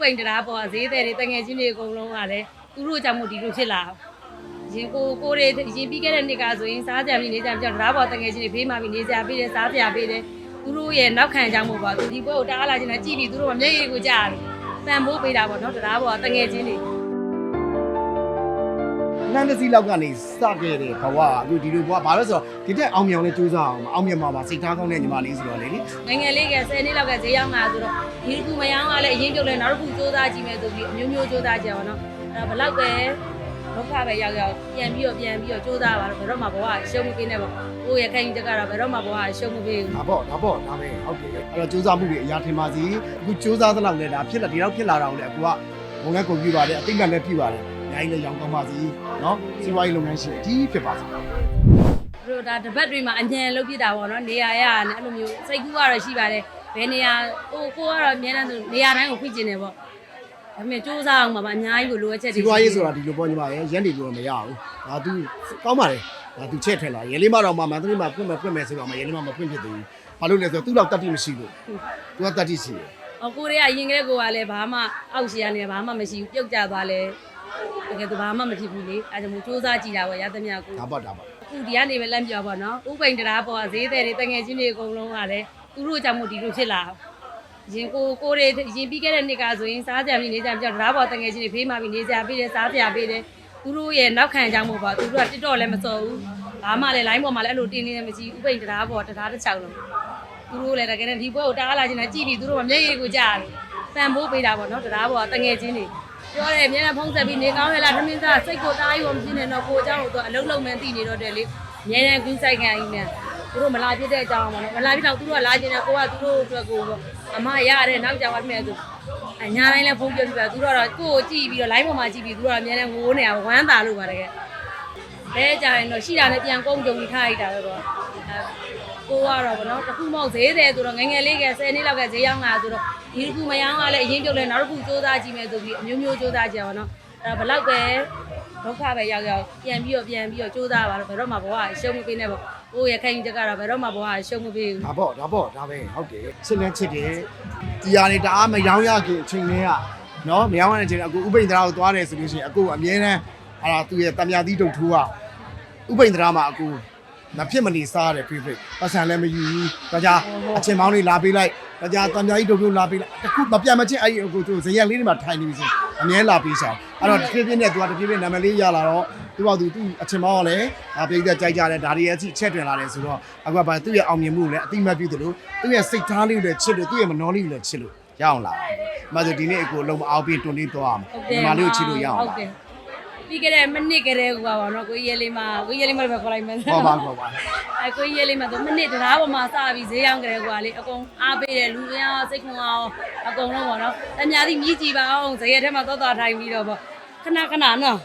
ပိန်တရားပေါ်ဈေးသည်တွေတငယ်ချင်းတွေအကုန်လုံးကလည်းသူတို့ကြောင့်မို့ဒီလိုဖြစ်လာရင်ကိုကိုတွေရင်ပြီးခဲ့တဲ့နှစ်ကဆိုရင်စားကြပြီးနေကြပြီးတော့တရားပေါ်တငယ်ချင်းတွေဖေးမှပြီးနေကြပြီးတယ်စားကြပြီးတယ်သူတို့ရဲ့နောက်ခံကြောင့်မို့ပါသူဒီဘွဲကိုတားလာခြင်းနဲ့ကြည်ပြီးသူတို့ကမျက်ရည်ကိုကြားတယ်တန်ဖိုးပေးတာပေါ့နော်တရားပေါ်တငယ်ချင်းတွေ နှမ်းတစ်စီးလောက်ကနေစခဲ့တဲ့ဘဝအခုဒီလိုဘဝဘာလို့ဆိုတော့ဒီတက်အောင်မြောင်လေးစူးစမ်းအောင်အောင်မြင်မှာပါစိတ်ထားကောင်းတဲ့ညီမလေးဆိုတော့လေလေငယ်ငယ်လေးက10နှစ်လောက်ကဈေးရောက်လာဆိုတော့ဒီကူမယောင်းကလည်းအရင်ပြုတ်လဲနောက်တစ်ခုစူးစမ်းကြည့်မယ်ဆိုပြီးအမျိုးမျိုးစူးစမ်းကြပါတော့အဲဘလောက်ပဲဒုက္ခပဲရောက်ရောက်ပြန်ပြီးတော့ပြန်ပြီးတော့စူးစမ်းပါတော့ဘယ်တော့မှဘဝရှုံးမပေးနဲ့ပေါ့ကိုယ့်ရဲ့ခိုင်တက်ကတော့ဘယ်တော့မှဘဝရှုံးမပေးဘူးဒါပေါ့ဒါပေါ့ဒါပဲဟုတ်ကဲ့အဲ့တော့စူးစမ်းမှုတွေအရာထင်ပါစီအခုစူးစမ်းသလောက်လဲဒါဖြစ်လာဒီတော့ဖြစ်လာတာကိုလေအခုကဘုံလဲကုန်ပြပါတယ်အသိမှတ်လည်းပြပါတယ်အ များကြီးလည်းရောင်းကောင်းပါစေနော်စီးပွားရေးလုပ်ငန်းရှင်အကြီးဖြစ်ပါစေတို့ဒါတပတ်တွေမှာအញ្ញံလုပ်ပြတာပေါ့နော်နေရာရအဲ့လိုမျိုးစိတ်ကူးကတော့ရှိပါတယ်ဘယ်နေရာဟိုကိုကတော့အများတန်းဆိုနေရာတိုင်းကိုဖွင့်ကျင်တယ်ပေါ့ဒါပေမဲ့စူးစမ်းအောင်ပါပါအများကြီးကိုလိုအပ်ချက်တွေစီးပွားရေးဆိုတာဒီလိုပေါ့ညီမရရက်နေလို့မရဘူးဒါသူကောင်းပါတယ်ဒါသူချက်ထွက်လာရဲလေးမတော်မှမန္တလေးမှာဖွင့်မယ်ဖွင့်မယ်ဆိုတော့မှရဲလေးမမဖွင့်ဖြစ်သေးဘူးဘာလို့လဲဆိုတော့သူ့လောက်တတ်တိမရှိလို့သူကတတ်တိရှိတယ်အကိုရေအရင်ကလေးကိုကလည်းဘာမှအောက်ရှိရနေဘာမှမရှိဘူးပြုတ်ကျသွားလဲ တကယ်တော့ဘာမှမဖြစ်ဘူးလေအဲဒါကြောင့်မို့စူးစမ်းကြည့်တာပေါ့ရသမျှကိုဒါပေါ့ဒါပေါ့အခုဒီကနေပဲလမ်းပြောပါတော့ဥပိန်တရားပေါ်ဈေးသည်တွေတငယ်ချင်းတွေအကုန်လုံးကလည်းသူတို့ကြောင့်မို့ဒီလိုဖြစ်လာရင်ကိုကိုတွေရင်ပြီးခဲ့တဲ့နှစ်ကဆိုရင်စားကြပြီးနေကြပြီးတော့တရားပေါ်တငယ်ချင်းတွေဖေးမှပြီးနေကြပြီးတယ်စားကြပြီးတယ်သူတို့ရဲ့နောက်ခံကြောင့်မို့ပါသူတို့ကတစ်တော့လည်းမစော်ဘူးဘာမှလည်း line ပေါ်မှာလည်းအဲ့လိုတင်းနေလည်းမရှိဥပိန်တရားပေါ်တရားတစ်ချောင်းလုံးသူတို့လည်းတကယ်နဲ့ဒီဘွဲကိုတားလာခြင်းနဲ့ကြည်ပြီးသူတို့ကမျက်ရည်ကိုကြားတယ်တန်ဖိုးပေးတာပေါ့နော်တရားပေါ်တငယ်ချင်းတွေ ပြောတယ်အများနဲ့ဖုံးဆက်ပြီးနေကောင်းရလားသမင်းသားစိတ်ကိုတားယူမဖြစ်နေတော့ကိုเจ้าတို့အလုံးလုံးမှန်းသိနေတော့တယ်လေ အမြဲတမ်းကွင်းဆိုင်ခံအင်းနဲ့သူတို့မလာပြတဲ့အကြောင်းပါနော်မလာပြတော့သူတို့ကလာကျင်တယ်ကိုကသူတို့အတွက်ကိုပေါ့အမရတဲ့နောက်ကြောင်မှမဲ့သူအညာတိုင်းလည်းဖုန်းပြောပြပြသူတို့ကတော့ကိုကိုကြည့်ပြီးတော့ line ပေါ်မှာကြည့်ပြီးသူတို့ကအမြဲတမ်းငိုးနေတာဝမ်းသာလို့ပါတကယ်လဲကြရင်တော့ရှိတာနဲ့ပြန်ကုန်းကြုံပြီးထားလိုက်တာတော့အဲကိုကတော့ဗောနော်တစ်ခုမဟုတ်ဈေးတယ်ဆိုတော့ငယ်ငယ်လေးက10နှစ်လောက်ကဈေးရောက်လာဆိုတော့ ဒီတစ်ခုမယောင်းကလည်းအရင်ပြုတ်လဲနောက်တစ်ခုစူးစမ်းကြည့်မယ်ဆိုပြီးအမျိုးမျိုးစူးစမ်းကြပါတော့အဲဘလောက်ပဲဒုက္ခပဲရောက်ရောက်ပြန်ပြီးတော့ပြန်ပြီးတော့စူးစမ်းပါတော့ဘယ်တော့မှဘဝရှုံးမပေးနဲ့ပေါ့ကိုယ့်ရဲ့ခိုင်တက်ကတော့ဘယ်တော့မှဘဝရှုံးမပေးဘူးဒါပေါ့ဒါပေါ့ဒါပဲဟုတ်တယ်ချစ်လဲချစ်တယ်ဒီဟာနေတအားမရောင်းရခင်အချိန်လေးကနော်မရောင်းရတဲ့အချိန်အခုဥပိန်တရားကိုသွားတယ်ဆိုလို့ရှိရင်အခုအမြဲတမ်းဟာလာသူ့ရဲ့တံမြာသီးတုတ်ထိုးကဥပိန်တရားမှာအခုမဖြစ်မနေစားရတယ်ဖိဖိပတ်စံလည်းမယူဘူးဒါကြအချိန်မောင်းလေးလာပေးလိုက် ဒါကြတံမြာကြီးတုတ်ထိုးလာပေးလိုက်တခုမပြတ်မချင်းအဲ့ဒီအခုသူဇရက်လေးတွေမှာထိုင်နေပြီဆိုအမြဲလာပေးဆောင်အဲ့တော့တဖြည်းဖြည်းနဲ့သူကတဖြည်းဖြည်းနာမည်လေးရလာတော့သူကသူသူ့အချိန်မောင်းကလည်းအပြိသက်ကြိုက်ကြတယ်ဒါတွေရဲ့အချက်တွင်လာတယ်ဆိုတော့အခုကဘာသူ့ရဲ့အောင်မြင်မှုကိုလည်းအတိမတ်ပြုသလိုသူ့ရဲ့စိတ်ထားလေးကိုလည်းချစ်လို့သူ့ရဲ့မနှောလေးကိုလည်းချစ်လို့ရအောင်လာ။မဆိုဒီနေ့အကိုလုံးမအောင်ပြီးတွန်းလေးသွားအောင်။ဒီမလေးကိုချစ်လို့ရအောင်ဟုတ်တယ် ပြီးခဲ့တဲ့မိနစ်ကလေးကပါတော့ကိုရဲလေးမကိုရဲလေးမလည်းပဲခေါ်လိုက်မယ်။ဟောပါဟောပါအဲကိုရဲလေးမဆိုမိနစ်တရားပေါ်မှာစပြီးဈေးရောက်ကြတယ်ကွာလေအကုန်အားပေးတယ်လူများစိတ်ခွန်အောင်အကုန်လုံးပေါ့နော်အများကြီးမြည်ကြည့်ပါအောင်ဈေးရဲထဲမှာသွားသွားထိုင်ပြီးတော့ပေါ့ခဏခဏနော်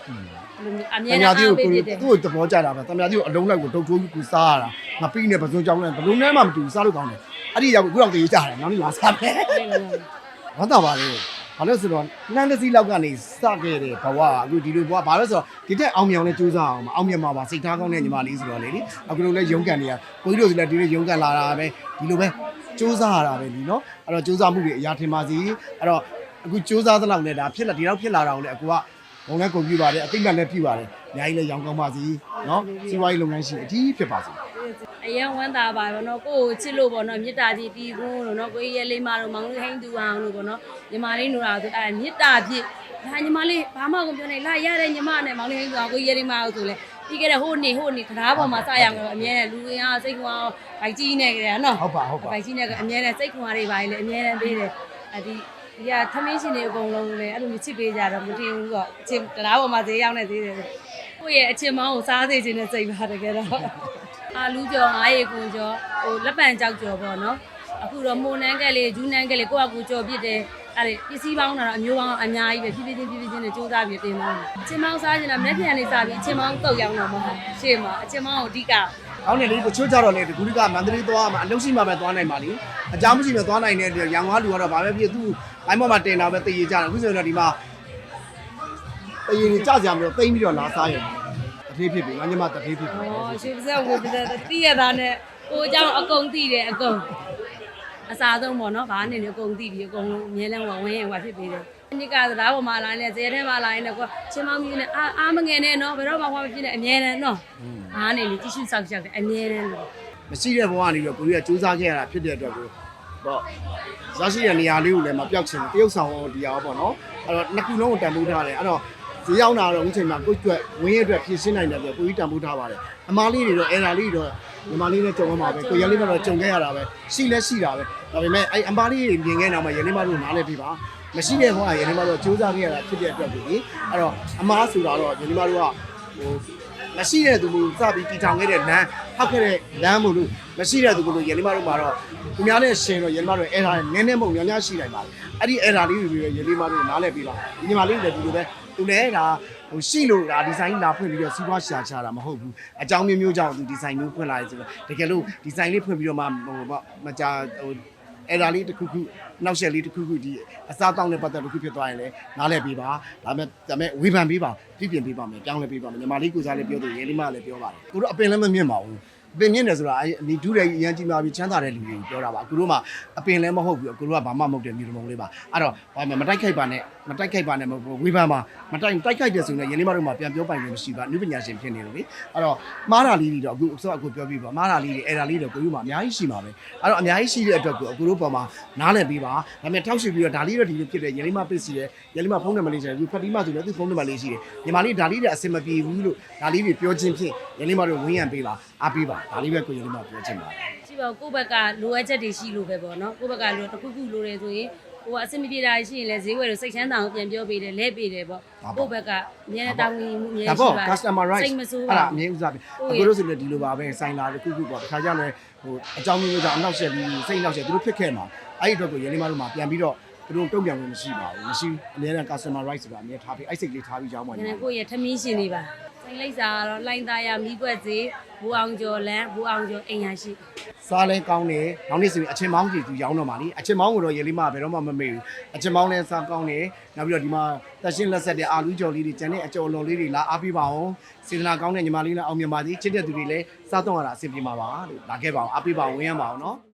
အ။မြဲတတမာမ်းတိအားကိုပေးကိုဖြစ်တယ်သူ့ကိုသဘောကျတာပဲ။တမာတိကိုအလုံးလိုက်ကိုတုတ်ထိုးပြီးကိုစားရတာ။ငါပြီးနေပစုံကြောင်းနဲ့ဘလုံးထဲမှာမတူစားလို့ကောင်းတယ်။အဲ့ဒီရောက်ခုတော့တေးကြတယ်။နောက်နေ့လာစားမယ်။ဝမ်းသာပါလေ။ ဘာလို့ဆိုတော့နှမ်းတစ်စီးလောက်ကနေစခဲ့တဲ့ဘဝအခုဒီလိုဘဝဘာလို့ဆိုတော့ဒီတက်အောင်မြောင်နဲ့စူးစမ်းအောင်အောင်မြင်မှာပါစိတ်ထားကောင်းတဲ့ညီမလေးဆိုတော့လေလေအခုလိုလဲရုန်းကန်နေရကိုကြီးတို့ဆိုလဲဒီလိုရုန်းကန်လာတာပဲဒီလိုပဲစူးစမ်းရတာပဲလीเนาะအဲ့တော့စူးစမ်းမှုတွေအရာထင်ပါစီအဲ့တော့အခုစူးစမ်းသလောက်နဲ့ဒါဖြစ်လာဒီလောက်ဖြစ်လာတာကိုလေအခုကဘုံလဲကုန်ပြပါတယ်အသိမှတ်လည်းပြပါတယ်အများကြီးလည်းရောင်းကောင်းပါစီเนาะစီးပွားရေးလုပ်ငန်းရှင်အကြီးဖြစ်ပါစေ အရင်ဝမ်းသာပါဘောနော်ကိုကိုချစ်လို့ပေါ့နော်မေတ္တာကြီးပြီးခွန်းလို့နော်ကိုကြီးရဲလေးမတို့မောင်လေးဟိန်းသူအောင်လို့ပေါ့နော်ညီမလေးနိုးတာဆိုအဲမေတ္တာဖြစ်ဒါညီမလေးဘာမှကိုပြောနေလာရတဲ့ညီမနဲ့မောင်လေးဟိန်းသူအောင်ကိုကြီးရဲလေးမတို့ဆိုလဲပြီးခဲ့တဲ့ဟိုနေ့ဟိုနေ့တရားပေါ်မှာစရအောင်လို့အမြဲတမ်းလူရင်းအားစိတ်ကွာဘိုက်ကြီးနေကြတယ်နော်ဟုတ်ပါဟုတ်ပါဘိုက်ကြီးနေကအမြဲတမ်းစိတ်ခွာတွေပါလေအမြဲတမ်းပေးတယ်အဲဒီဒီကသမင်းရှင်တွေအကုန်လုံးလည်းအဲ့လိုမျိုးချစ်ပေးကြတော့မတင်ဘူးတော့အချင်းတရားပေါ်မှာဈေးရောက်နေသေးတယ်ကိုယ့်ရဲ့အချင်းမောင်းကိုစားသေးခြင်းနဲ့စိတ်ပါတကယ်တော့ အာလူကြော်ငါးရေကွန်ကြော်ဟိုလက်ပံကြောက်ကြော်ပေါ့နော်အခုတော့မွန်နန်းကက်လေးဂျူးနန်းကက်လေးကိုယ့်အကူကြော်ပြစ်တယ်အဲ့ဒီပစ္စည်းပေါင်းတာတော့အမျိုးပေါင်းအများကြီးပဲဖြည်းဖြည်းချင်းဖြည်းဖြည်းချင်းနဲ့စူးစမ်းပြီးတင်ပါမယ်အချင်းမောင်းစားခြင်းတော့မျက်ပြန်လေးစားပြီးအချင်းမောင်းတုတ်ရောက်တော့မှာရှေ့မှာအချင်းမောင်းကိုအဓိကကောင်းတယ်လေတချို့ကြတော့လေဒီကူလကမန္တလေးသွားမှာအလုံးရှိမှပဲသွားနိုင်ပါလိအကြောင်းမရှိမှသွားနိုင်တဲ့ရန်ကုန်ကလူကတော့ဘာပဲဖြစ်သူ့အိုင်းပေါ်မှာတင်တာပဲတည်ရကြတယ်အခုဆိုရင်တော့ဒီမှာတည်ရင်ကြကြမလို့တိမ့်ပြီးတော့လာစားရင်တထေး ဖေးဖြစ်ပြီငါညီမတဖေးဖြစ်ပြီဩရွှေပါဇက်ဝေပါဇက်တိရတာနဲ့ကိုအကြောင်းအကုန်သိတယ်အကုန်အစားဆုံးပေါ့နော်ဘာနဲ့လဲအကုန်သိပြီအကုန်လုံးအမြဲတမ်းဝဝင်းရင်ဝဖြစ်ပေးတယ်ညကသလားပေါ်မှာလာနေဇဲထဲမှာလာနေတော့ချင်းမောင်ကြီးနဲ့အာအာမငယ်နဲ့နော်ဘယ်တော့မှဟောမဖြစ်နဲ့အမြဲတမ်းနော်အားနေလေကြည့်ရှုစောင့်ရှောက်တယ်အမြဲတမ်းလို့မရှိတဲ့ဘဝကနေပြီးတော့ကိုရီးယားစူးစမ်းခဲ့ရတာဖြစ်တဲ့အတွက်ကိုပေါ့ရရှိတဲ့နေရာလေးကိုလည်းမပြောက်ချင်တရုတ်ဆောင်ဒီရောပေါ့နော်အဲ့တော့နှစ်ခုလုံးကိုတန်ဖိုးထားတယ်အဲ့တော့ ဈေးရောက်လာတော့အခုချိန်မှာကိုကျွတ်ဝင်းရအတွက်ဖြည့်ရှင်းနိုင်တယ်ပြကိုကြီးတန်ဖိုးထားပါတယ်အမားလေးတွေတော့အဲ့ဒါလေးတွေတော့ညီမလေးနဲ့ကြုံရမှာပဲကိုရလေးကတော့ကြုံခဲ့ရတာပဲရှိလဲရှိတာပဲဒါပေမဲ့အဲ့အမားလေးတွေမြင်ခဲ့တော့မှရလေးမတို့နားလဲပြပါမရှိတဲ့ဘဝရလေးမတို့စူးစမ်းခဲ့ရတာဖြစ်တဲ့အတွက်ကိုကြီးအဲ့တော့အမားဆိုတာတော့ရလေးမတို့ကဟိုမရှိတဲ့သူကိုစပြီးတီထောင်ခဲ့တဲ့လမ်းဖောက်ခဲ့တဲ့လမ်းမို့လို့မရှိတဲ့သူကိုလို့ရလိမတို့မှာတော့သူများနဲ့ရှင်တော့ရလိမတို့အဲ့ဒါနည်းနည်းမဟုတ်များများရှိနိုင်ပါတယ်အဲ့ဒီအဲ့ဒါလေးတွေရလိမတို့နားလည်ပြီးပါဒီညီမလေးတွေလည်းဒီလိုပဲ သူလည်းဒါဟိုရှိလို့ဒါဒီဇိုင်းလာဖွင့်ပြီးတော့စီးပွားရှာချတာမဟုတ်ဘူးအကြောင်းမျိုးမျိုးကြောင့်သူဒီဇိုင်းမျိုးဖွင့်လာတယ်ဆိုတော့တကယ်လို့ဒီဇိုင်းလေးဖွင့်ပြီးတော့မှဟိုပေါ့မကြာဟိုအဲ့ဒါလေးတစ်ခုခုနောက်ဆက်လေးတစ်ခုခုဒီအစားတောင်းတဲ့ပတ်သက်တစ်ခုဖြစ်သွားရင်လည်းနားလည်ပေးပါဒါပေမဲ့ဒါပေမဲ့ဝေဖန်ပေးပါပြပြင်ပေးပါမယ်ကြောင်းလည်းပေးပါမယ်ညီမလေးကိုစားလည်းပြောတယ်ရဲလေးမလည်းပြောပါတယ်ကိုတို့အပင်လည်းမမြင့်ပါဘူးအပင်မြင့်တယ်ဆိုတာအဲအနီဒူးတွေအရန်ကြီးများပြီးချမ်းသာတဲ့လူတွေကိုပြောတာပါကိုတို့မှအပင်လည်းမဟုတ်ဘူးကိုတို့ကဘာမှမဟုတ်တယ်မြေတမုံလေးပါအဲ့တော့ဘာမှမတိုက်ခိုက်ပါနဲ့ မတိုက်ခိုက်ပါနဲ့မဟုတ်ဘူးဝေဖန်ပါမတိုက်တိုက်ခိုက်တယ်ဆိုရင်ရဲလေးမတို့မှပြန်ပြောပိုင်လို့မရှိပါနုပညာရှင်ဖြစ်နေလို့လေအဲ့တော့မှားတာလေးတွေတော့အခုအစောအခုပြောပြီးပါမှားတာလေးတွေအဲ့ဒါလေးတွေကိုတို့မှအများကြီးရှိမှာပဲအဲ့တော့အများကြီးရှိတဲ့အတွက်ကိုအခုတို့ပေါ်မှာနားလည်ပေးပါဒါပေမဲ့ထောက်ရှိပြီးတော့ဒါလေးတော့ဒီလိုဖြစ်တယ်ရဲလေးမပစ်စီတယ်ရဲလေးမဖုန်းနံပါတ်လေးရှိတယ်သူဖတ်တီးမှဆိုလည်းသူဖုန်းနံပါတ်လေးရှိတယ်ညီမလေးဒါလေးတွေအဆင်မပြေဘူးလို့ဒါလေးတွေပြောချင်းဖြင့်ရဲလေးမတို့ဝင်းရံပေးပါအားပေးပါဒါလေးပဲကိုရဲလေးမပြောချင်ပါတယ်ရှိပါဘူးကိုယ့်ဘက်ကလိုအပ်ချက်တွေရှိလို့ပဲပေါ့နော်ကိုယ့်ဘက်ကလိုတစ်ခုခုလိုတယ်ဆိုရင် ကိုကအဆင်မပြေတာရှိရင်လည်းဈေးဝယ်လို့စိတ်ချမ်းသာအောင်ပြန်ပြောပေးတယ်လဲပေးတယ်ပေါ့ကိုယ့်ဘက်ကအများနဲ့တောင်းဝင်မှုအများဒါရှိပေါ့ ပါ customer rights စိတ်မဆိုးအဲ့ပါဒါအမြင်ဥစားပြီအခုတို့ဆိုလည်းဒီလိုပါပဲဆိုင်လာတစ်ခုခုပေါ့တခါကြလဲဟိုအကြောင်းမျိုးကြောင့်အနောက်ဆက်ပြီးစိတ်အနောက်ဆက်သူတို့ဖြစ်ခဲ့မှာအဲ့ဒီအတွက်ကိုရဲလေးမတို့မှာပြန်ပြီးတော့ သူတို့တုံ့ပြန်မှုမရှိပါဘူးမရှိအများနဲ့ customer rights ဆိုတာအမြင်ထားပြီးအဲ့စိတ်လေးထားပြီးကြောင်းပါငါညီမကိုယ့်ရဲ့ထမင်းရှင်နေပါစိတ်လိမ့်စာကတော့လိုင်းသားရမိကွက်စီဘူအောင်ကျော်လန်းဘူအောင်ကျော်အိမ်ရရှိစားလဲကောင်းတယ်နောက်နေ့ဆိုရင်အချင်းမောင်းကြီးသူရောင်းတော့မှာလीအချင်းမောင်းကိုတော့ရဲလေးမဘယ်တော့မှမမေ့ဘူးအချင်းမောင်းလဲစားကောင်းတယ်နောက်ပြီးတော့ဒီမှာတက်ရှင်းလက်ဆက်တဲ့အာလူးကြော်လေးတွေကျန်တဲ့အကြော်လွန်လေးတွေလာအားပေးပါအောင်စေတနာကောင်းတဲ့ညီမလေးနဲ့အောင်မြင်ပါသည်ချစ်တဲ့သူတွေလည်းစားတော့ရတာအဆင်ပြေမှာပါလို့လာခဲ့ပါအောင်အားပေးပါအောင်ဝင်းရပါအောင်နော်